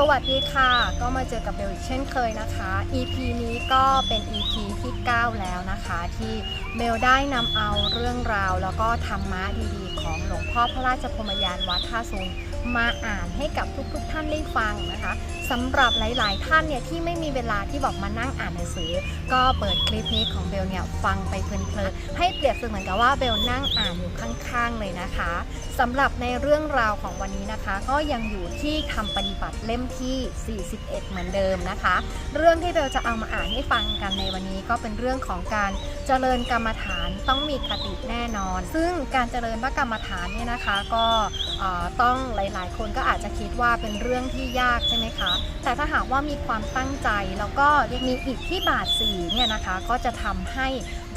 สวัสดีค่ะ ก็มาเจอกับเบลอีกเช่นเคยนะคะ EP นี้ก็เป็น EP ที่ 9 แล้วนะคะ ที่เบลได้นำเอาเรื่องราว แล้วก็ธรรมะดีๆ ของหลวงพ่อพระราชพรมยานวัดท่าซุง มาอ่านให้กับทุกๆ ท่านได้ฟังนะคะสำหรับหลาย ๆ ท่านเนี่ยที่ไม่มีเวลาที่บอกมานั่งอ่านหนังสือ ก็เปิดคลิปนี้ของเบลเนี่ยฟังไปเพลินๆให้เปรียบเสมือนกับว่าเบลนั่งอ่านอยู่ข้างๆเลยนะคะสำหรับในเรื่องราวของวันนี้นะคะ ก็ยังอยู่ที่ทำปฏิบัติเล่มที่ 41 เหมือนเดิมนะคะ เรื่องที่เราจะเอามาอ่านให้ฟังกันในวันนี้ก็เป็นเรื่องของการเจริญกรรมฐานต้องมีคติแน่นอน ซึ่งการเจริญพระกรรมฐานเนี่ยนะคะก็ต้องหลายๆ คนก็อาจจะคิดว่าเป็นเรื่องที่ยากใช่ไหมคะ แต่ถ้าหากว่ามีความตั้งใจแล้วก็ยังมีอิทธิบาทสีเนี่ยนะคะ ก็จะทำให้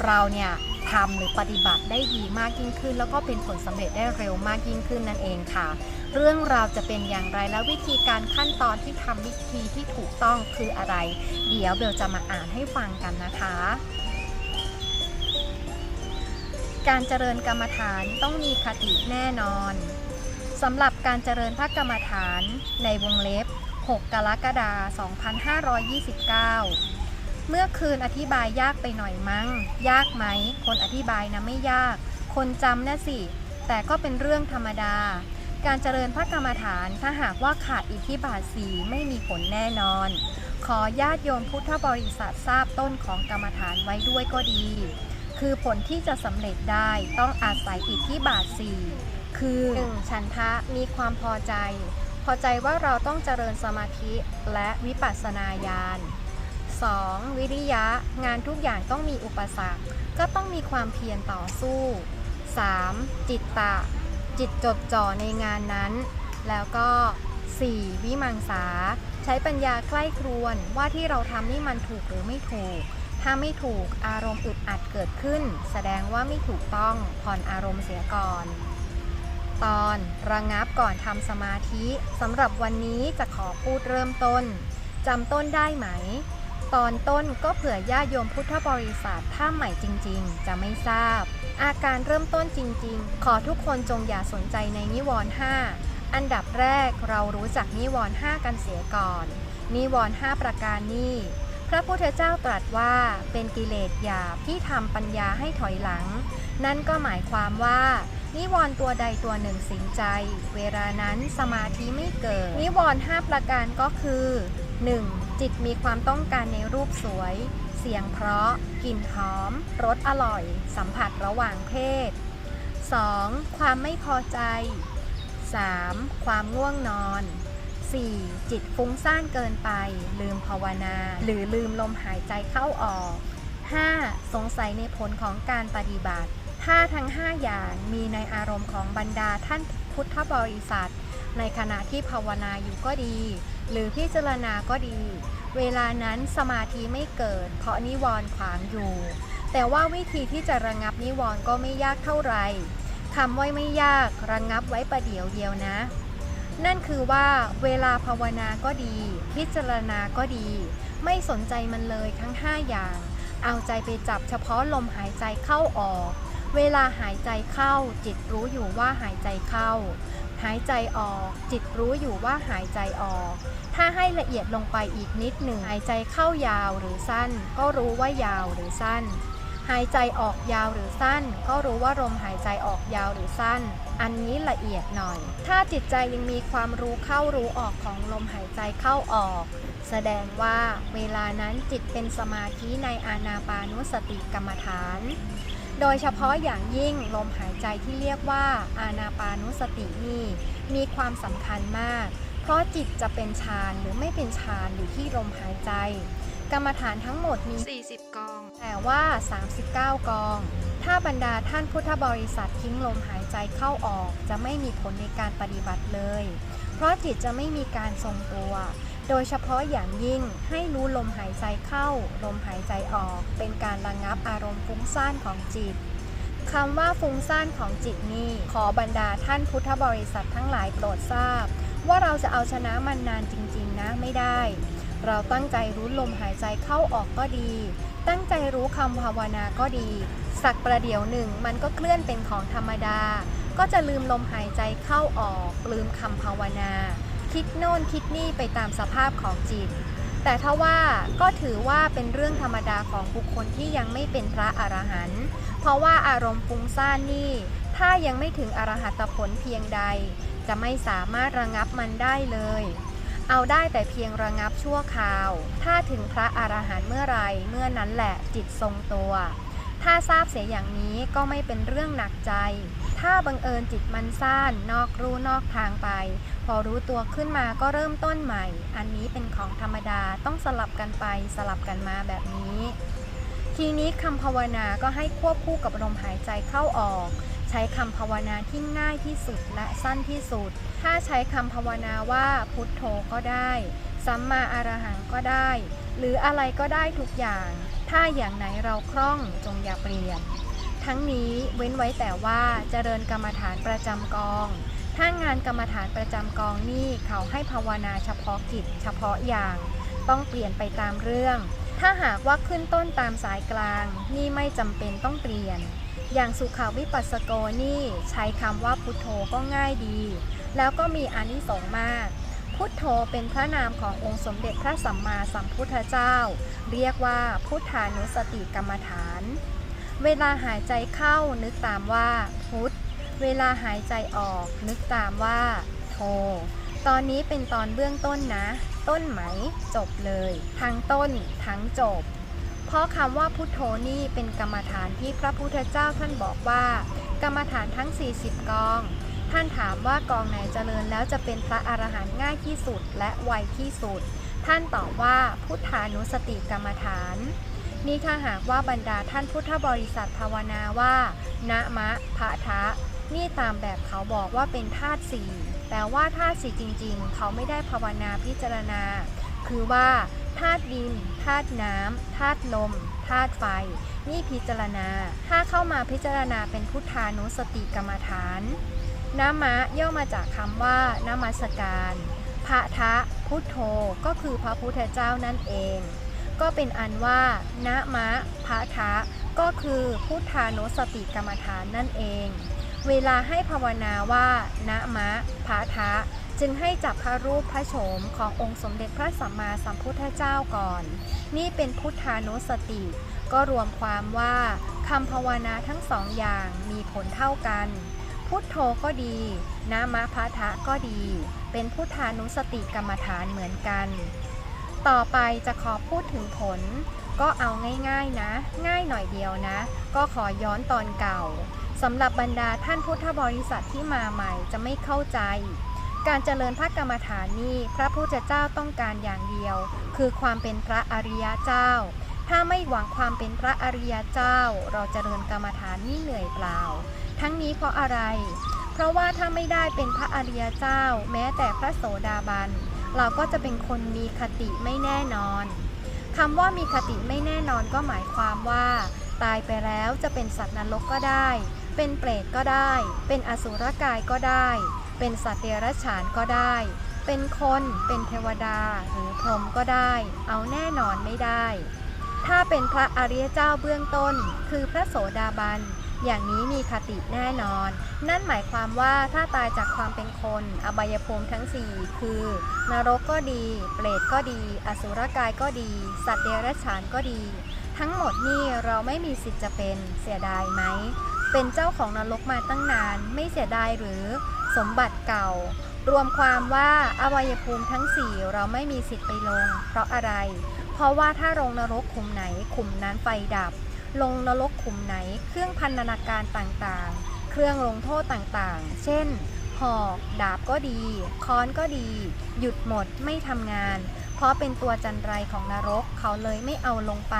เราเนี่ยทำหรือปฏิบัติได้ดีมากยิ่งขึ้น แล้วก็เป็นผลสำเร็จได้เร็วมากยิ่งขึ้นนั่นเองค่ะ เรื่องราวจะเป็นอย่างไรและวิธีการขั้นตอนที่ทำวิธีที่ถูกต้องคืออะไร เดี๋ยวเบลจะมาอ่านให้ฟังกันนะคะการเจริญกรรมฐานต้องมีคติแน่นอน สำหรับการเจริญพระกรรมฐานในวงเล็บ 6 กรกฎาคม 2529 เมื่อคืนอธิบายยากไปหน่อยมั้ง ยากไหม คนอธิบายนะไม่ยาก คนจำนะสิ แต่ก็เป็นเรื่องธรรมดา การเจริญพระกรรมฐานถ้าหากว่าขาดอิทธิบาทสีไม่มีผลแน่นอน ขอญาติโยมพุทธบริษัททราบต้นของกรรมฐานไว้ด้วยก็ดี คือผลที่จะสำเร็จได้ต้องอาศัยอิทธิบาทสี่ คือ 1. ฉันทะมีความพอใจ พอใจว่าเราต้องเจริญสมาธิและวิปัสสนาญาณ 2. วิริยะงานทุกอย่างต้องมีอุปสรรค ก็ต้องมีความเพียรต่อสู้ 3. จิตตะ จิตจดจ่อในงานนั้น แล้วก็ 4. วิมังสา ใช้ปัญญาใกล้ครวนว่าที่เราทำนี่มันถูกหรือไม่ถูก ถ้าไม่ถูกอารมณ์อึดอัดเกิดขึ้น แสดงว่าไม่ถูกต้องผ่อนอารมณ์เสียก่อน ตอนระงับก่อนทำสมาธิสำหรับวันนี้จะขอพูดเริ่มต้นจำต้นได้ไหม ตอนต้นก็เผื่อญาติโยมพุทธบริษัทถ้าใหม่จริง ๆ จะไม่ทราบ อาการเริ่มต้นจริง ๆ ขอทุกคนจงอย่าสนใจในนิวรณ์ห้าอันดับแรกเรารู้จักนิวรณ์ห้ากันเสียก่อน นิวรณ์ห้าประการนี้ พระพุทธเจ้าตรัสว่าเป็นกิเลสหยาบที่ทำปัญญาให้ถอยหลัง นั่นก็หมายความว่า นิวรณ์ตัวใดตัวหนึ่งสิงใจ เวลานั้นสมาธิไม่เกิด นิวรณ์ห้าประการก็คือ 1. จิตมีความต้องการในรูปสวย เสียงเพราะ กลิ่นหอม รสอร่อย สัมผัสระหว่างเพศ 2. ความไม่พอใจ 3. ความง่วงนอน 4. จิตฟุ้งซ่านเกินไป ลืมภาวนา หรือลืมลมหายใจเข้าออก 5. สงสัยในผลของการปฏิบัติถ้าทั้ง 5 อย่างมีในอารมณ์ของบรรดาท่านพุทธบริษัท ในขณะที่ภาวนาอยู่ก็ดี หรือพิจารณาก็ดี เวลานั้นสมาธิไม่เกิด เพราะนิวรณ์ขวางอยู่ แต่ว่าวิธีที่จะระงับนิวรณ์ก็ไม่ยากเท่าไหร่คำว่าไม่ยากระงับไว้ประเดี๋ยวเดียวนะ นั่นคือว่าเวลาภาวนาก็ดี พิจารณาก็ดี ไม่สนใจมันเลยทั้ง 5 อย่าง เอาใจไปจับเฉพาะลมหายใจเข้าออก เวลาหายใจเข้า จิตรู้อยู่ว่าหายใจเข้า หายใจออก จิตรู้อยู่ว่าหายใจออก ถ้าให้ละเอียดลงไปอีกนิดหนึ่งหายใจเข้ายาวหรือสั้น ก็รู้ว่ายาวหรือสั้น หายใจออกยาวหรือสั้น ก็รู้ว่าลมหายใจออกยาวหรือสั้น อันนี้ละเอียดหน่อย ถ้าจิตใจยังมีความรู้เข้ารู้ออกของลมหายใจเข้าออก แสดงว่าเวลานั้นจิตเป็นสมาธิในอานาปานุสติกรรมฐาน โดยเฉพาะอย่างยิ่งลมหายใจที่เรียกว่าอานาปานุสตินี่มีความสำคัญมาก เพราะจิตจะเป็นฌานหรือไม่เป็นฌานอยู่ที่ลมหายใจ กรรมฐานทั้งหมดมี 40 กอง แต่ว่า 39 กอง ถ้าบรรดาท่านพุทธบริษัททิ้งลมหายใจเข้าออกจะไม่มีผลในการปฏิบัติเลย เพราะจิตจะไม่มีการทรงตัว โดยเฉพาะอย่างยิ่งให้รู้ลมหายใจเข้า ลมหายใจออก เป็นการระงับอารมณ์ฟุ้งซ่านของจิตคำว่าฟุ้งซ่านของจิตนี่ขอบรรดาท่านพุทธบริษัททั้งหลายโปรดทราบ ว่าเราจะเอาชนะมันนานจริง ๆ นะไม่ได้ เราตั้งใจรู้ลมหายใจเข้าออกก็ดี ตั้งใจรู้คำภาวนาก็ดี สักประเดี๋ยวหนึ่งมันก็เคลื่อนเป็นของธรรมดา ก็จะลืมลมหายใจเข้าออก ลืมคำภาวนา คิดโน่นคิดนี่ไปตามสภาพของจิต แต่ถ้าว่าก็ถือว่าเป็นเรื่องธรรมดาของบุคคลที่ยังไม่เป็นพระอรหันต์เพราะว่าอารมณ์ฟุ้งซ่านนี่ ถ้ายังไม่ถึงอรหัตผลเพียงใด จะไม่สามารถระงับมันได้เลย เอาได้แต่เพียงระงับชั่วคราว ถ้าถึงพระอรหันต์เมื่อไรเมื่อนั้นแหละจิตทรงตัว ถ้าทราบเสียอย่างนี้ก็ไม่เป็นเรื่องหนักใจ ถ้าบังเอิญจิตมันซ่านนอกรู้นอกทางไป พอรู้ตัวขึ้นมาก็เริ่มต้นใหม่ อันนี้เป็นของธรรมดาต้องสลับกันไปสลับกันมาแบบนี้ ทีนี้คำภาวนาก็ให้ควบคู่กับลมหายใจเข้าออก ใช้คำภาวนาที่ง่ายที่สุดและสั้นที่สุด ถ้าใช้คำภาวนาว่าพุทโธก็ได้ สัมมาอรหังก็ได้ หรืออะไรก็ได้ทุกอย่าง ถ้าอย่างไหนเราคล่องจงอย่าเปลี่ยน ทั้งนี้เว้นไว้แต่ว่าเจริญกรรมฐานประจำกอง ถ้างานกรรมฐานประจำกองนี่เขาให้ภาวนาเฉพาะกิจ เฉพาะอย่าง ต้องเปลี่ยนไปตามเรื่อง ถ้าหากว่าขึ้นต้นตามสายกลาง นี่ไม่จำเป็นต้องเปลี่ยน อย่างสุขาวิปัสสโกนี่ใช้คำว่าพุทโธก็ง่ายดี แล้วก็มีอานิสงส์มาก พุทโธเป็นพระนามขององค์สมเด็จพระสัมมาสัมพุทธเจ้า เรียกว่าพุทธานุสติกรรมฐาน เวลาหายใจเข้านึกตามว่า พุท เวลาหายใจออกนึกตามว่าโทตอนนี้เป็นตอนเบื้องต้นนะ ต้นไหม จบเลย ทั้งต้น ทั้งจบ เพราะคำว่าพุทโธนี่เป็นกรรมฐานที่พระพุทธเจ้าท่านบอกว่า กรรมฐานทั้ง 40 กอง ท่านถามว่ากองไหนเจริญแล้วจะเป็นพระอรหันต์ง่ายที่สุดและไวที่สุด ท่านตอบว่าพุทธานุสติกรรมฐาน นี่ถ้าหากว่าบรรดาท่านพุทธบริษัทภาวนาว่า นะมะพะทะ นี่ตามแบบเขาบอกว่าเป็นธาตุสี่แต่ว่าธาตุสี่จริง ๆ เขาไม่ได้ภาวนาพิจารณา คือว่าธาตุดินธาตุน้ำธาตุลมธาตุไฟ นี่พิจารณา ถ้าเข้ามาพิจารณาเป็นพุทธานุสติกรรมฐาน นามะย่อมาจากคำว่านามัสการพระทะพุทโธก็คือพระพุทธเจ้านั่นเอง ก็เป็นอันว่านะมะพระทะก็คือพุทธานุสติกรรมฐานนั่นเอง เวลาให้ภาวนาว่านะมะพระทะจึงให้จับพระรูปพระโฉมขององค์สมเด็จพระสัมมาสัมพุทธเจ้าก่อน นี่เป็นพุทธานุสติ ก็รวมความว่าคำภาวนาทั้งสองอย่างมีผลเท่ากัน พุทโธก็ดีนามะพะทะก็ดี เป็นพุทธานุสติกรรมฐานเหมือนกัน ต่อไปจะขอพูดถึงผล ก็เอาง่ายๆนะ ง่ายหน่อยเดียวนะ ก็ขอย้อนตอนเก่าสำหรับบรรดาท่านพุทธบริษัทที่มาใหม่จะไม่เข้าใจ การเจริญพระกรรมฐานนี่พระพุทธเจ้าต้องการอย่างเดียว คือความเป็นพระอริยเจ้า ถ้าไม่หวังความเป็นพระอริยเจ้า เราจเจริญกรรมฐานนี่เหนื่อยเปล่า ทั้งนี้เพราะอะไร เพราะว่าถ้าไม่ได้เป็นพระอริยเจ้า แม้แต่พระโสดาบัน เราก็จะเป็นคนมีคติไม่แน่นอนคำว่ามีคติไม่แน่นอนก็หมายความว่า ตายไปแล้วจะเป็นสัตว์นรกก็ได้ เป็นเปรตก็ได้ เป็นอสุรกายก็ได้ เป็นสัตว์เดรัจฉานก็ได้ เป็นคน เป็นเทวดา หรือพรหมก็ได้ เอาแน่นอนไม่ได้ ถ้าเป็นพระอริยเจ้าเบื้องต้น คือพระโสดาบัน อย่างนี้มีคติแน่นอน นั่นหมายความว่าถ้าตายจากความเป็นคน อบายภูมิทั้ง 4 คือ นรกก็ดี เปรตก็ดี อสุรกายก็ดี สัตว์เดรัจฉานก็ดี ทั้งหมดนี่เราไม่มีสิทธิ์จะเป็นเสียดายไหม เป็นเจ้าของนรกมาตั้งนาน ไม่เสียดายหรือสมบัติเก่า รวมความว่าอวัยภูมิทั้ง 4 เราไม่มีสิทธิ์ไปลง เพราะอะไร เพราะว่าถ้าลงนรกขุมไหนขุมนั้นไฟดับ ลงนรกขุมไหน เครื่องพันนาการต่างๆ เครื่องลงโทษต่างๆ เช่น หอก ดาบก็ดี ค้อนก็ดี หยุดหมดไม่ทำงาน เพราะเป็นตัวจันไรของนรกเขาเลยไม่เอาลงไป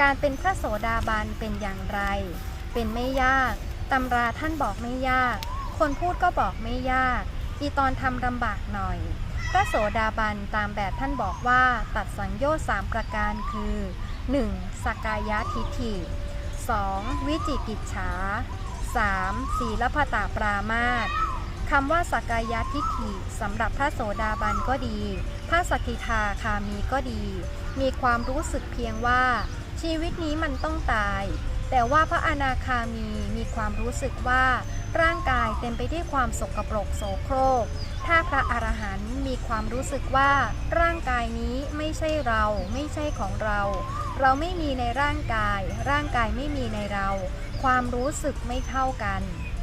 การเป็นพระโสดาบันเป็นอย่างไร เป็นไม่ยากตำราท่านบอกไม่ยาก คนพูดก็บอกไม่ยาก อีตอนทำลำบากหน่อย พระโสดาบันตามแบบท่านบอกว่าตัดสังโยชน์สามประการคือ 1. สกายทิฐิ 2. วิจิกิจฉา 3. ศีลพตาปรามาตคำว่าสกกายทิฏฐิสำหรับพระโสดาบันก็ดี พระสกิทาคามีก็ดี มีความรู้สึกเพียงว่า ชีวิตนี้มันต้องตาย แต่ว่าพระอนาคามีมีความรู้สึกว่าร่างกายเต็มไปด้วยความสกปรกโสโครก ถ้าพระอรหันต์มีความรู้สึกว่าร่างกายนี้ไม่ใช่เราไม่ใช่ของเรา เราไม่มีในร่างกาย ร่างกายไม่มีในเรา ความรู้สึกไม่เท่ากัน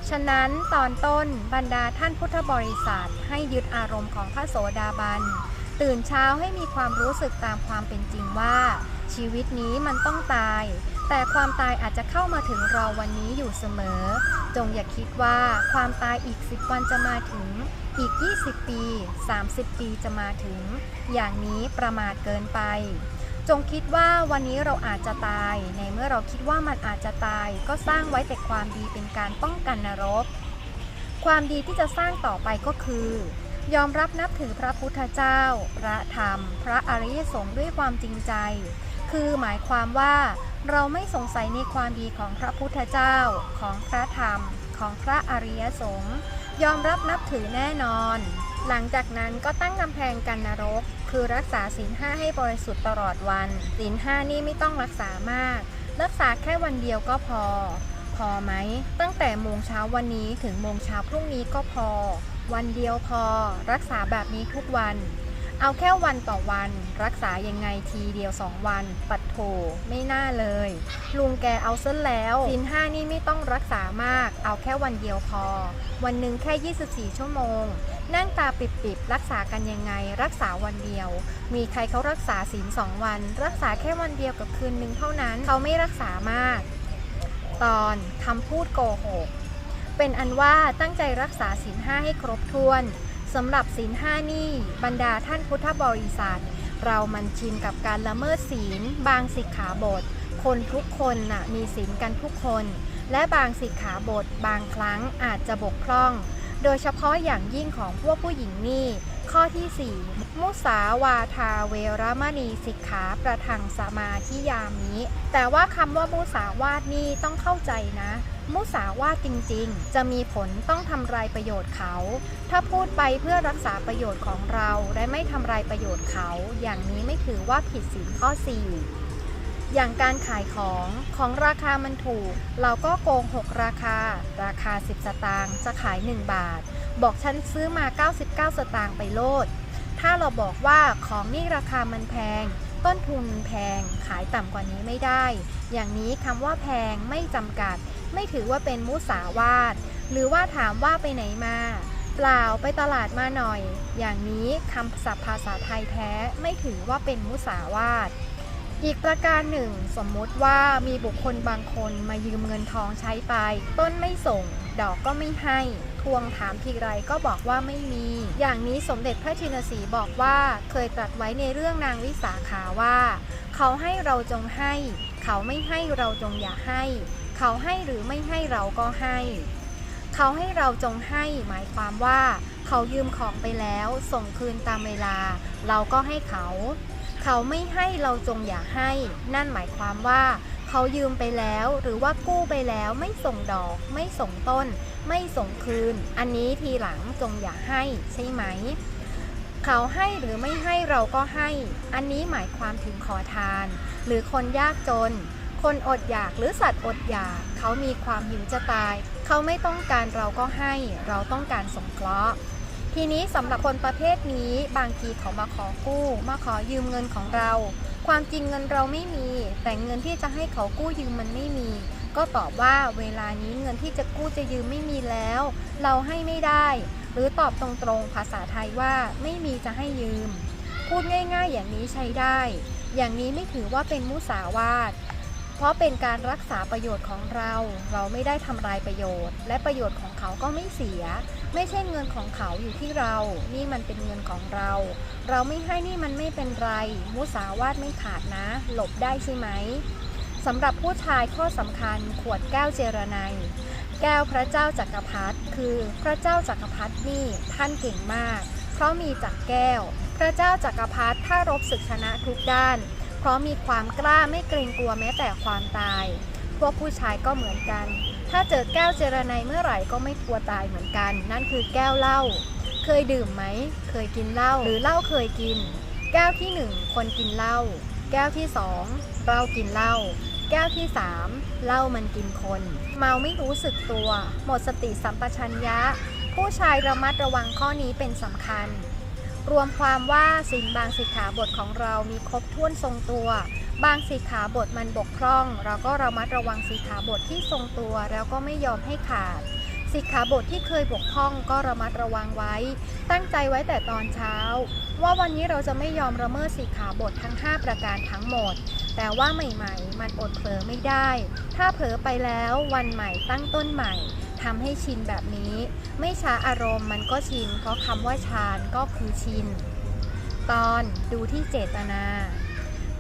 ฉะนั้นตอนต้นบรรดาท่านพุทธบริษัทให้ยึดอารมณ์ของพระโสดาบัน ตื่นเช้าให้มีความรู้สึกตามความเป็นจริงว่า ชีวิตนี้มันต้องตาย แต่ความตายอาจจะเข้ามาถึงเราวันนี้อยู่เสมอ จงอย่าคิดว่าความตายอีก10วันจะมาถึงอีก 20 ปี 30 ปีจะมาถึง อย่างนี้ประมาทเกินไป จงคิดว่าวันนี้เราอาจจะตาย ในเมื่อเราคิดว่ามันอาจจะตาย ก็สร้างไว้แต่ความดีเป็นการป้องกันนรก ความดีที่จะสร้างต่อไปก็คือ ยอมรับนับถือพระพุทธเจ้า พระธรรม พระอริยสงฆ์ด้วยความจริงใจ คือหมายความว่า เราไม่สงสัยในความดีของพระพุทธเจ้า ของพระธรรม ของพระอริยสงฆ์ ยอมรับนับถือแน่นอน หลังจากนั้นก็ตั้งกำแพงกันนรก คือรักษาศีลห้าให้บริสุทธิ์ตลอดวันศีลห้านี่ไม่ต้องรักษามาก รักษาแค่วันเดียวก็พอ พอไหม ตั้งแต่โมงเช้าวันนี้ถึงโมงเช้าพรุ่งนี้ก็พอ วันเดียวพอ รักษาแบบนี้ทุกวัน เอาแค่วันต่อวัน รักษายังไงทีเดียวสองวัน ปัดโถไม่น่าเลย ลุงแกเอาซะแล้วศีลห้านี่ไม่ต้องรักษามาก เอาแค่วันเดียวพอ วันหนึ่งแค่ 24 ชั่วโมง นั่งตาปิบๆรักษากันยังไง รักษาวันเดียว มีใครเขารักษาศีลสองวัน รักษาแค่วันเดียวกับคืนหนึ่งเท่านั้นเขาไม่รักษามาก ตอนคำพูดโกหกเป็นอันว่าตั้งใจรักษาศีลห้าให้ครบถ้วน สำหรับศีลห้านี่บรรดาท่านพุทธบริษัท เรามันชินกับการละเมิดศีล บางสิกขาบท คนทุกคนน่ะมีศีลกันทุกคน และบางสิกขาบท บางครั้งอาจจะบกพร่อง โดยเฉพาะอย่างยิ่งของพวกผู้หญิงนี่ ข้อที่ 4 มุสาวาทาเวรมณีสิกขาประทังสมาธิยามิแต่ว่าคำว่ามุสาวาทนี่ต้องเข้าใจนะ มุสาวาทจริงๆ จะมีผลต้องทำลายประโยชน์เขา ถ้าพูดไปเพื่อรักษาประโยชน์ของเราและไม่ทำลายประโยชน์เขา อย่างนี้ไม่ถือว่าผิดศีลข้อ 4 อย่างการขายของของราคามันถูก เราก็โกง 6 ราคา ราคา 10 สตางค์จะขาย 1 บาท บอกฉันซื้อมา 99 สตางค์ไปโลด ถ้าเราบอกว่าของนี่ราคามันแพงต้นทุนแพงขายต่ำกว่านี้ไม่ได้ อย่างนี้คำว่าแพงไม่จำกัด ไม่ถือว่าเป็นมุสาวาท หรือว่าถามว่าไปไหนมา เปล่าไปตลาดมาหน่อย อย่างนี้คำศัพท์ภาษาไทยแท้ไม่ถือว่าเป็นมุสาวาท อีกประการหนึ่ง สมมติว่ามีบุคคลบางคนมายืมเงินทองใช้ไป ต้นไม่ส่ง ดอกก็ไม่ให้ทวงถามทีไรก็บอกว่าไม่มี อย่างนี้สมเด็จพระชินสีบอกว่าเคยตรัสไว้ในเรื่องนางวิสาขาว่า เขาให้เราจงให้ เขาไม่ให้เราจงอย่าให้ เขาให้หรือไม่ให้เราก็ให้ เขาให้เราจงให้หมายความว่า เขายืมของไปแล้วส่งคืนตามเวลา เราก็ให้เขา เขาไม่ให้เราจงอย่าให้ นั่นหมายความว่า เขายืมไปแล้วหรือว่ากู้ไปแล้วไม่ส่งดอก ไม่ส่งต้น ไม่ส่งคืน อันนี้ทีหลังจงอย่าให้ใช่ไหมเขาให้หรือไม่ให้เราก็ให้ อันนี้หมายความถึงขอทาน หรือคนยากจน คนอดอยากหรือสัตว์อดอยาก เขามีความหิวจะตาย เขาไม่ต้องการเราก็ให้ เราต้องการสงเคราะห์ ทีนี้สำหรับคนประเภทนี้บางทีเขามาขอกู้ มาขอยืมเงินของเรา ความจริงเงินเราไม่มี แต่เงินที่จะให้เขากู้ยืมมันไม่มี ก็ตอบว่าเวลานี้เงินที่จะกู้จะยืมไม่มีแล้ว เราให้ไม่ได้ หรือตอบตรงๆภาษาไทยว่าไม่มีจะให้ยืม พูดง่าย ๆ อย่างนี้ใช้ได้ อย่างนี้ไม่ถือว่าเป็นมุสาวาท เพราะเป็นการรักษาประโยชน์ของเรา เราไม่ได้ทำลายประโยชน์ และประโยชน์ของเขาก็ไม่เสีย ไม่ใช่เงินของเขาอยู่ที่เรา นี่มันเป็นเงินของเรา เราไม่ให้นี่มันไม่เป็นไร มุสาวาทไม่ขาดนะ หลบได้ใช่ไหมสำหรับผู้ชายข้อสำคัญขวดแก้วเจรไนแก้วพระเจ้าจักรพรรดิคือพระเจ้าจักรพรรดินี่ท่านเก่งมาก เพราะมีจักรแก้ว พระเจ้าจักรพรรดิถ้ารบศึกชนะทุกด้าน เพราะมีความกล้าไม่เกรงกลัวแม้แต่ความตาย พวกผู้ชายก็เหมือนกัน ถ้าเจอแก้วเจรไนเมื่อไหร่ก็ไม่กลัวตายเหมือนกัน นั่นคือแก้วเหล้า เคยดื่มไหม เคยกินเหล้า หรือเหล้าเคยกิน แก้วที่หนึ่งคนกินเหล้า แก้วที่สองเรากินเหล้า แก้วที่3เหล้ามันกินคน เมาไม่รู้สึกตัว หมดสติสัมปชัญญะ ผู้ชายระมัดระวังข้อนี้เป็นสำคัญ รวมความว่าสินบางสิกขาบทของเรามีครบถ้วนทรงตัว บางสิกขาบทมันบกพร่อง เราก็ระมัดระวังสิกขาบทที่ทรงตัว แล้วก็ไม่ยอมให้ขาดสิกขาบทที่เคยบกพร่องก็ระมัดระวังไว้ ตั้งใจไว้แต่ตอนเช้า ว่าวันนี้เราจะไม่ยอมละเมิดสิกขาบททั้ง 5 ประการทั้งหมด แต่ว่าใหม่ๆ มันอดเผลอไม่ได้ ถ้าเผลอไปแล้ววันใหม่ตั้งต้นใหม่ ทำให้ชินแบบนี้ ไม่ช้าอารมณ์มันก็ชิน เพราะคำว่าฌานก็คือชิน ตอนดูที่เจตนา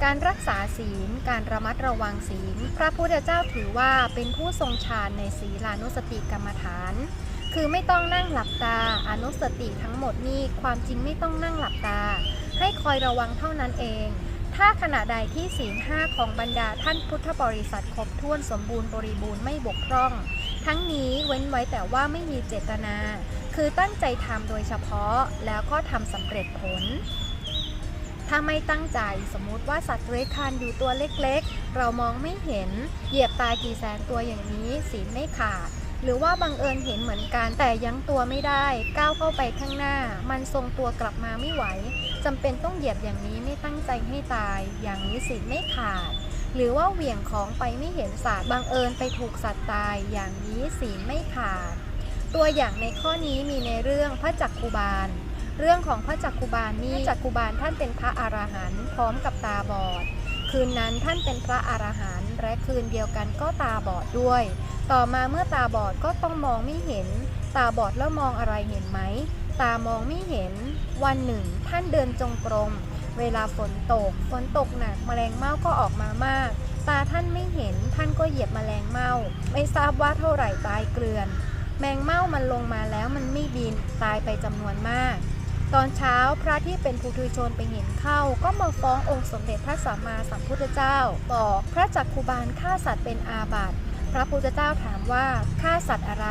การรักษาศีล การระมัดระวังศีล พระพุทธเจ้าถือว่าเป็นผู้ทรงฌานในศีลานุสติกรรมฐาน คือไม่ต้องนั่งหลับตาอนุสติทั้งหมดนี่ความจริงไม่ต้องนั่งหลับตา ให้คอยระวังเท่านั้นเองถ้าขณะใดที่ศีลห้าของบรรดาท่านพุทธบริษัทครบถ้วนสมบูรณ์บริบูรณ์ไม่บกพร่อง ทั้งนี้เว้นไว้แต่ว่าไม่มีเจตนา คือตั้งใจทำโดยเฉพาะแล้วก็ทำสำเร็จผล ถ้าไม่ตั้งใจสมมุติว่าสัตว์เลื้อยคลานอยู่ตัวเล็กๆ เรามองไม่เห็น เหยียบตายกี่แสนตัวอย่างนี้ศีลไม่ขาดหรือว่าบังเอิญเห็นเหมือนกันแต่ยั้งตัวไม่ได้ ก้าวเข้าไปข้างหน้า มันทรงตัวกลับมาไม่ไหวจำเป็นต้องเหยียบอย่างนี้ไม่ตั้งใจให้ตาย อย่างนี้ศีไม่ขาด หรือว่าเหวี่ยงของไปไม่เห็นสัตว์บังเอิญไปถูกสัตว์ตายอย่างนี้ศีลไม่ขาด ตัวอย่างในข้อนี้มีในเรื่องพระจักคุบาล เรื่องของพระจักคุบาลนี่จักคุบาลท่านเป็นพระอรหันต์พร้อมกับตาบอด คืนนั้นท่านเป็นพระอรหันต์และคืนเดียวกันก็ตาบอดด้วย ต่อมาเมื่อตาบอดก็ต้องมองไม่เห็น ตาบอดแล้วมองอะไรเห็นไหม ตามองไม่เห็น วันหนึ่ง ท่านเดินจงกรม เวลาฝนตก ฝนตกหนักแมลงเม่าก็ออกมามาก ตาท่านไม่เห็นท่านก็เหยียบแมลงเม่า ไม่ทราบว่าเท่าไหร่ตายเกลื่อน แมงเม่ามันลงมาแล้วมันไม่บินตายไปจำนวนมาก ตอนเช้าพระที่เป็นผู้ทุชนไปเห็นเข้า ก็มาฟ้ององค์สมเด็จพระสัมมาสัมพุทธเจ้า บอกพระจักคุบาลฆ่าสัตว์เป็นอาบัติพระพุทธเจ้าถามว่าฆ่าสัตว์อะไร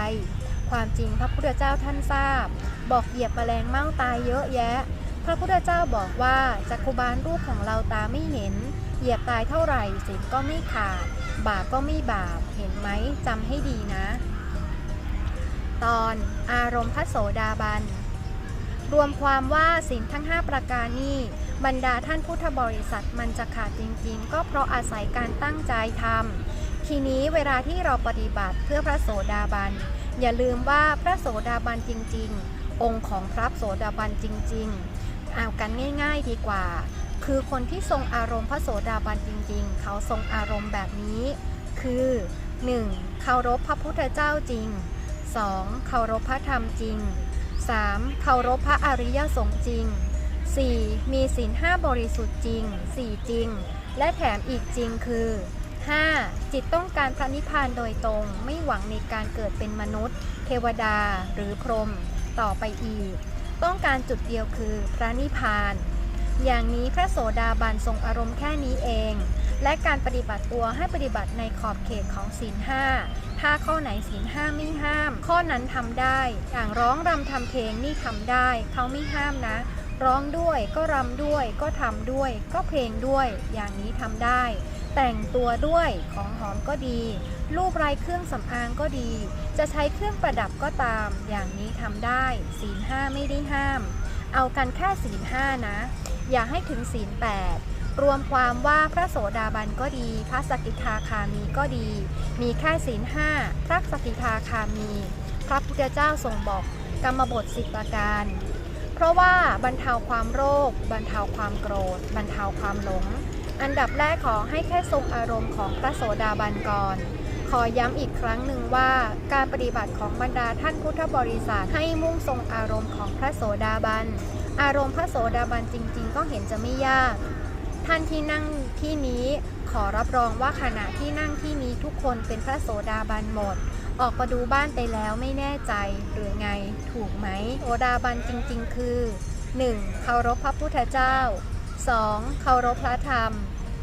ความจริงพระพุทธเจ้าท่านทราบ บอกเหยียบแมลงเม่าตายเยอะแยะ ระพุทธเจ้าบอกว่าจักคุบาลรูปของเราตาไม่เห็น เหยียบตายเท่าไหร่ศีลก็ไม่ขาด บาปก็ไม่บาป เห็นไหมจำให้ดีนะ ตอนอารมณ์พระโสดาบัน รวมความว่าสิ่งทั้ง 5 ประการนี้บรรดาท่านพุทธบริษัทมันจะขาดจริง ๆ ก็เพราะอาศัยการตั้งใจทำทีนี้เวลาที่เราปฏิบัติเพื่อพระโสดาบัน อย่าลืมว่าพระโสดาบันจริง ๆ องค์ของพระโสดาบันจริง ๆ เอากันง่าย ๆ ดีกว่า คือคนที่ทรงอารมณ์พระโสดาบันจริง ๆ เขาทรงอารมณ์แบบนี้ คือ 1. เคารพพระพุทธเจ้าจริง 2. เคารพพระธรรมจริง 3. เคารพพระอริยสงฆ์จริง 4. มีศีลห้าบริสุทธิ์จริง 4 จริง และแถมอีกจริงคือ 5. จิตต้องการพระนิพพานโดยตรงไม่หวังในการเกิดเป็นมนุษย์ เทวดาหรือพรหมต่อไปอีก ต้องการจุดเดียวคือพระนิพพาน อย่างนี้พระโสดาบันทรงอารมณ์แค่นี้เอง และการปฏิบัติตัวให้ปฏิบัติในขอบเขตของศีลห้าถ้าข้อไหนศีลห้าไม่ห้าม ข้อนั้นทำได้ อย่างร้องรำทำเพลงนี่ทำได้ เขาไม่ห้ามนะ ร้องด้วยก็รำด้วยก็ทำด้วย ก็เพลงด้วย อย่างนี้ทำได้ แต่งตัวด้วยของหอมก็ดี รูปไรเครื่องสำอางก็ดี จะใช้เครื่องประดับก็ตาม อย่างนี้ทำได้ศีลห้าไม่ได้ห้าม เอากันแค่ศีลห้านะ อย่าให้ถึงศีลแปดรวมความว่าพระโสดาบันก็ดี พระสกิทาคามีก็ดี มีแค่ศีลห้าพระสกิทาคามี พระพุทธเจ้าทรงบอกกรรมบทสิบประการ เพราะว่าบรรเทาความโรค บรรเทาความโกรธ บรรเทาความหลง อันดับแรกขอให้แค่ทรงอารมณ์ของพระโสดาบันก่อน ขอย้ำอีกครั้งหนึ่งว่า การปฏิบัติของบรรดาท่านพุทธบริษัทให้มุ่งทรงอารมณ์ของพระโสดาบัน อารมณ์พระโสดาบันจริง ๆ ก็เห็นจะไม่ยาก ท่านที่นั่งที่นี้ขอรับรองว่าขณะที่นั่งที่นี้ทุกคนเป็นพระโสดาบันหมด ออกมาดูบ้านไปแล้วไม่แน่ใจหรือไงถูกไหมโสดาบันจริง ๆ คือ 1. เคารพพระพุทธเจ้า 2. เคารพพระธรรม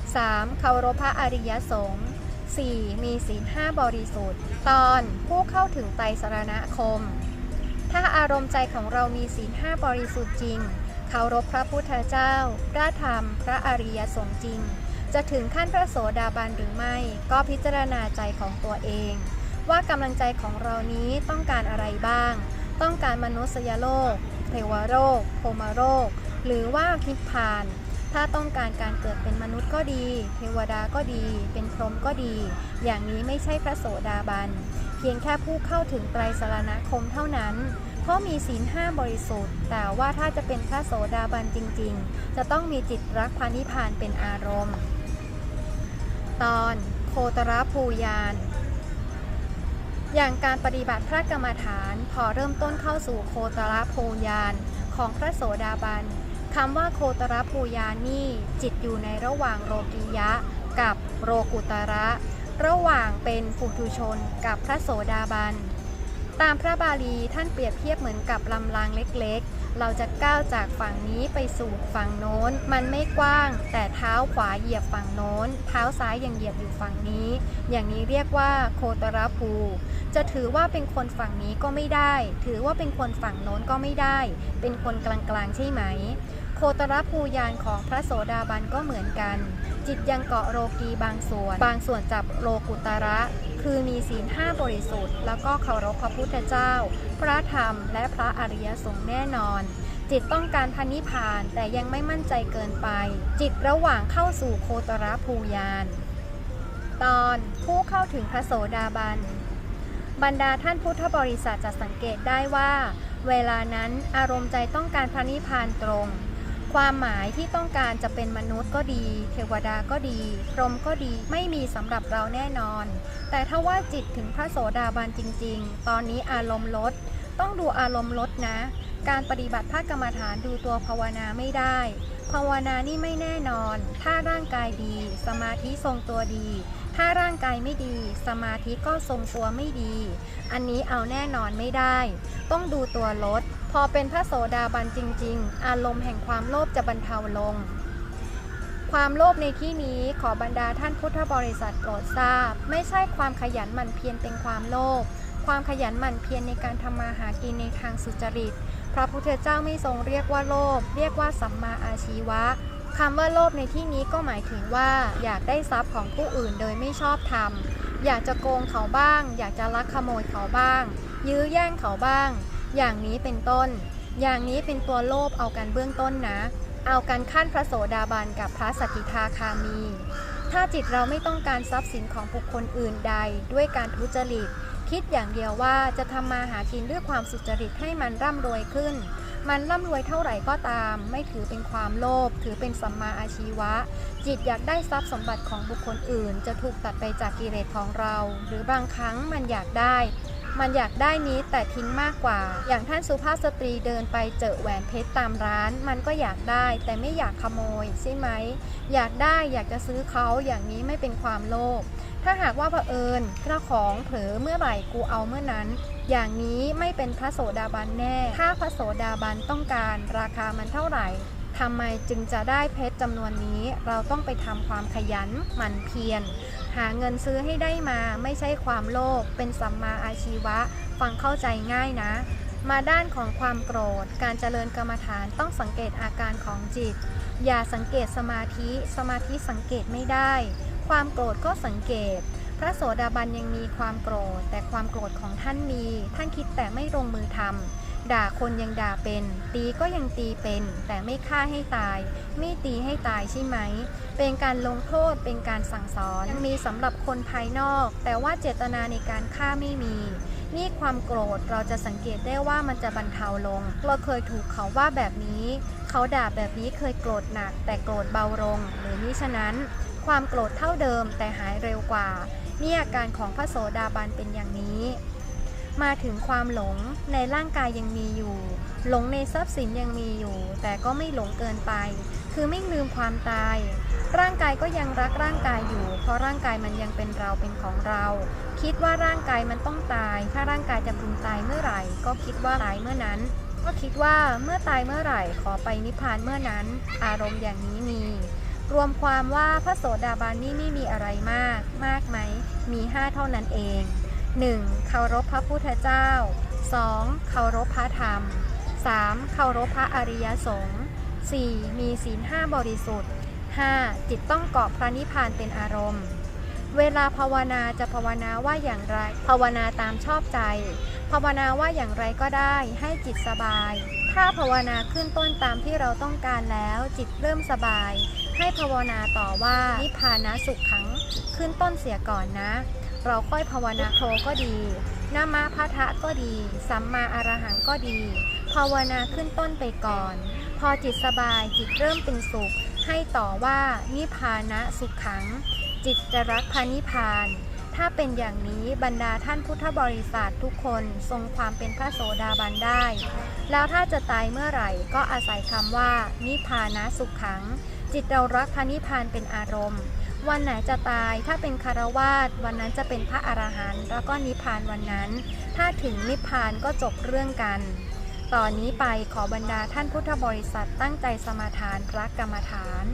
3. เคารพพระอริยสงฆ์ 4. มีศีลห้าบริสุทธิ์ ตอนผู้เข้าถึงไตรสรณคม ถ้าอารมณ์ใจของเรามีศีลห้าบริสุทธิ์จริงเคารพพระพุทธเจ้า พระธรรม พระอริยสงฆ์จริง จะถึงขั้นพระโสดาบันหรือไม่ ก็พิจารณาใจของตัวเอง ว่ากำลังใจของเรานี้ต้องการอะไรบ้าง ต้องการมนุษยโลก เทวโลกโพมโลกหรือว่านิพพาน ถ้าต้องการการเกิดเป็นมนุษย์ก็ดี เทวดาก็ดี เป็นพรหมก็ดี อย่างนี้ไม่ใช่พระโสดาบัน เพียงแค่ผู้เข้าถึงไตรสรณคมเท่านั้น เพราะมีศีลห้าบริสุทธิ์ แต่ว่าถ้าจะเป็นพระโสดาบันจริง ๆ จะต้องมีจิตรักพานิพพานเป็นอารมณ์ ตอนโคตรภูยานอย่างการปฏิบัติพระกรรมฐานพอเริ่มต้นเข้าสู่โคตรภูยานของพระโสดาบัน คำว่าโคตรภูยานี่จิตอยู่ในระหว่างโลกียะ กับโรกุตระ ระหว่างเป็นปุถุชนกับพระโสดาบัน ตามพระบาลีท่านเปรียบเทียบเหมือนกับลำรางเล็กๆ เราจะก้าวจากฝั่งนี้ไปสู่ฝั่งโน้น มันไม่กว้าง แต่เท้าขวาเหยียบฝั่งโน้น เท้าซ้ายยังเหยียบอยู่ฝั่งนี้ อย่างนี้เรียกว่าโคตรภูจะถือว่าเป็นคนฝั่งนี้ก็ไม่ได้ ถือว่าเป็นคนฝั่งโน้นก็ไม่ได้ เป็นคนกลางๆใช่ไหม โคตรภูยานของพระโสดาบันก็เหมือนกัน จิตยังเกาะโลกีบางส่วน บางส่วนจับโลกุตระ คือมีศีลห้าบริสุทธิ์ แล้วก็เคารพพระพุทธเจ้า พระธรรม และพระอริยสงฆ์แน่นอน จิตต้องการพันิพพานแต่ยังไม่มั่นใจเกินไป จิตระหว่างเข้าสู่โคตรภูยาน ตอนผู้เข้าถึงพระโสดาบันบรรดาท่านพุทธบริษัทจะสังเกตได้ว่า เวลานั้นอารมณ์ใจต้องการพระนิพพานตรง ความหมายที่ต้องการจะเป็นมนุษย์ก็ดี เทวดาก็ดี พรหมก็ดีไม่มีสำหรับเราแน่นอน แต่ถ้าว่าจิตถึงพระโสดาบันจริง ๆ ตอนนี้อารมณ์ลด ต้องดูอารมณ์ลดนะ การปฏิบัติพระกรรมฐานดูตัวภาวนาไม่ได้ ภาวนานี่ไม่แน่นอน ถ้าร่างกายดี สมาธิทรงตัวดี ถ้าร่างกายไม่ดี สมาธิก็ทรงตัวไม่ดี อันนี้เอาแน่นอนไม่ได้ ต้องดูตัวลด อเป็นพระโสดาบันจริง ๆ อารมณ์แห่งความโลภจะบรรเทาลง ความโลภในที่นี้ขอบรรดาท่านพุทธบริษัทโปรดทราบ ไม่ใช่ความขยันหมั่นเพียรเป็นความโลภ ความขยันหมั่นเพียรในการทำมาหากินในทางสุจริต พระพุทธเจ้าไม่ทรงเรียกว่าโลภ เรียกว่าสัมมาอาชีวะคำว่าโลภในที่นี้ก็หมายถึงว่า อยากได้ทรัพย์ของผู้อื่นโดยไม่ชอบธรรม อยากจะโกงเขาบ้าง อยากจะลักขโมยเขาบ้าง ยื้อแย่งเขาบ้าง อย่างนี้เป็นต้น อย่างนี้เป็นตัวโลภเอากันเบื้องต้นนะ เอากันขั้นพระโสดาบันกับพระสกิทาคามี ถ้าจิตเราไม่ต้องการทรัพย์สินของบุคคลอื่นใด ด้วยการทุจริต คิดอย่างเดียวว่าจะทำมาหากินด้วยความสุจริตให้มันร่ำรวยขึ้น มันร่ำรวยเท่าไหร่ก็ตาม ไม่ถือเป็นความโลภถือเป็นสัมมาอาชีวะ จิตอยากได้ทรัพย์สมบัติของบุคคลอื่น จะถูกตัดไปจากกิเลสของเรา หรือบางครั้งมันอยากได้ มันอยากได้นี้แต่ทิ้งมากกว่า อย่างท่านสุภาพสตรีเดินไปเจอแหวนเพชรตามร้าน มันก็อยากได้แต่ไม่อยากขโมยใช่ไหม อยากได้อยากจะซื้อเขาอย่างนี้ไม่เป็นความโลภ ถ้าหากว่าเผอิญเจ้าของเผลอเมื่อไหร่กูเอาเมื่อนั้น อย่างนี้ไม่เป็นพระโสดาบันแน่ ถ้าพระโสดาบันต้องการราคามันเท่าไหร่ ทำไมจึงจะได้เพชรจำนวนนี้ เราต้องไปทำความขยันหมั่นเพียรหาเงินซื้อให้ได้มาไม่ใช่ความโลภเป็นสัมมาอาชีวะ ฟังเข้าใจง่ายนะ มาด้านของความโกรธ การเจริญกรรมฐานต้องสังเกตอาการของจิต อย่าสังเกตสมาธิสมาธิสังเกตไม่ได้ ความโกรธก็สังเกตพระโสดาบันยังมีความโกรธ แต่ความโกรธของท่านมี ท่านคิดแต่ไม่ลงมือทำ ด่าคนยังด่าเป็น ตีก็ยังตีเป็น แต่ไม่ฆ่าให้ตาย ไม่ตีให้ตายใช่ไหม เป็นการลงโทษเป็นการสั่งสอน มีสำหรับคนภายนอก แต่ว่าเจตนาในการฆ่าไม่มี นี่ความโกรธเราจะสังเกตได้ว่ามันจะบรรเทาลง เราเคยถูกเขาว่าแบบนี้ เขาด่าแบบนี้เคยโกรธหนัก แต่โกรธเบาลง หรือมิฉะนั้น ความโกรธเท่าเดิมแต่หายเร็วกว่านี่อาการของพระโสดาบันเป็นอย่างนี้ มาถึงความหลงในร่างกายยังมีอยู่ หลงในทรัพย์สินยังมีอยู่ แต่ก็ไม่หลงเกินไป คือไม่ลืมความตาย ร่างกายก็ยังรักร่างกายอยู่ เพราะร่างกายมันยังเป็นเราเป็นของเรา คิดว่าร่างกายมันต้องตาย ถ้าร่างกายจะพึงตายเมื่อไหร่ ก็คิดว่าตายเมื่อนั้น ก็คิดว่าเมื่อตายเมื่อไหร่ขอไปนิพพานเมื่อนั้น อารมณ์อย่างนี้มีรวมความว่าพระโสดาบันนี่ไม่มีอะไรมาก มากไหม มีห้าเท่านั้นเอง 1. เคารพพระพุทธเจ้า 2. เคารพพระธรรม 3. เคารพพระอริยสงฆ์ 4. มีศีลห้าบริสุทธิ์ 5. จิตต้องเกาะพระนิพพานเป็นอารมณ์ เวลาภาวนาจะภาวนาว่าอย่างไร ภาวนาตามชอบใจ ภาวนาว่าอย่างไรก็ได้ให้จิตสบาย ถ้าภาวนาขึ้นต้นตามที่เราต้องการแล้วจิตเริ่มสบาย ให้ภาวนาต่อว่านิพพานะสุขขัง ขึ้นต้นเสียก่อนนะ เราค่อยภาวนาโทก็ดีนามาพะทะก็ดี สัมมาอรหังก็ดี ภาวนาขึ้นต้นไปก่อน พอจิตสบายจิตเริ่มเป็นสุข ให้ต่อว่านิพานะสุขขัง จิตจะรักพานิพาน ถ้าเป็นอย่างนี้บรรดาท่านพุทธบริษัททุกคนทรงความเป็นพระโสดาบันได้ แล้วถ้าจะตายเมื่อไหร่ก็อาศัยคำว่า นิพานะสุขขัง จิตเรารักพานิพานเป็นอารมณ์ วันไหนจะตายถ้าเป็นคารวาสวันนั้นจะเป็นพระอรหันต์แล้วก็นิพพานวันนั้น ถ้าถึงนิพพานก็จบเรื่องกันตอนนี้ไปขอบรรดาท่านพุทธบริษัทตั้งใจสมาทานพระกรรมฐาน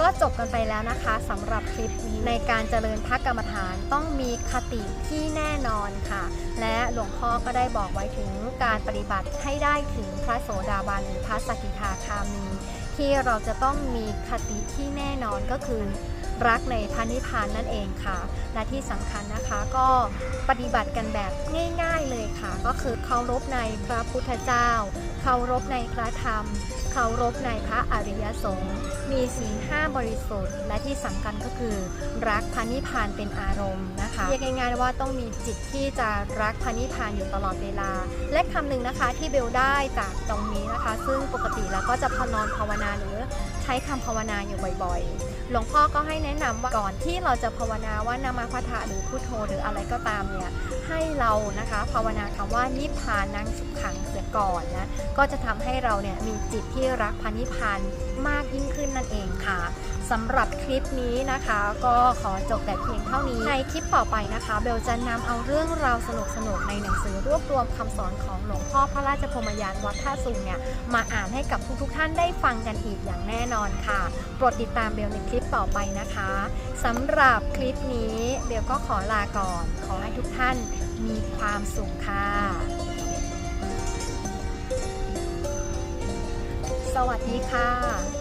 ก็จบกันไปแล้วนะคะสำหรับคลิปนี้ในการเจริญพระกรรมฐานต้องมีคติที่แน่นอนค่ะ และหลวงพ่อก็ได้บอกไว้ถึงการปฏิบัติให้ได้ถึงพระโสดาบันหรือพระสกิทาคามี ที่เราจะต้องมีคติที่แน่นอนก็คือ รักในพระนิพพานนั่นเองค่ะ และที่สำคัญนะคะก็ปฏิบัติกันแบบง่ายๆเลยค่ะ ก็คือเคารพในพระพุทธเจ้า เคารพในพระธรรม เคารพในพระอริยสงฆ์มีศีลห้าบริสุทธิ์ และที่สำคัญก็คือ รักพระนิพพานเป็นอารมณ์นะคะเรียกง่ายๆว่าต้องมีจิตที่จะรักพระนิพพานอยู่ตลอดเวลา และคำหนึ่งนะคะที่เบลได้จากตรงนี้นะคะ ซึ่งปกติแล้วก็จะพนอนภาวนาหรือใช้คำภาวนาอยู่บ่อยๆ หลวงพ่อก็ให้แนะนำว่าก่อนที่เราจะภาวนาว่านามาพัทธะหรือพุทโธหรืออะไรก็ตามเนี่ยให้เรานะคะภาวนาคำว่านิพพานังสุขขังเสียก่อนนะก็จะทำให้เราเนี่ยมีจิตที่รักพระนิพพานมากยิ่งขึ้นนั่นเองค่ะ สำหรับคลิปนี้นะคะ ก็ขอจบแต่เพียงเท่านี้ ในคลิปต่อไปนะคะ เบลจะนำเอาเรื่องราวสนุกๆในหนังสือรวบรวมคำสอนของหลวงพ่อพระราชพมยานวัดท่าสุงเนี่ยมาอ่านให้กับทุกๆท่านได้ฟังกันอีกอย่างแน่นอนค่ะโปรดติดตามเบลในคลิปต่อไปนะคะสำหรับคลิปนี้เบลก็ขอลาก่อน ขอให้ทุกท่านมีความสุขค่ะ สวัสดีค่ะ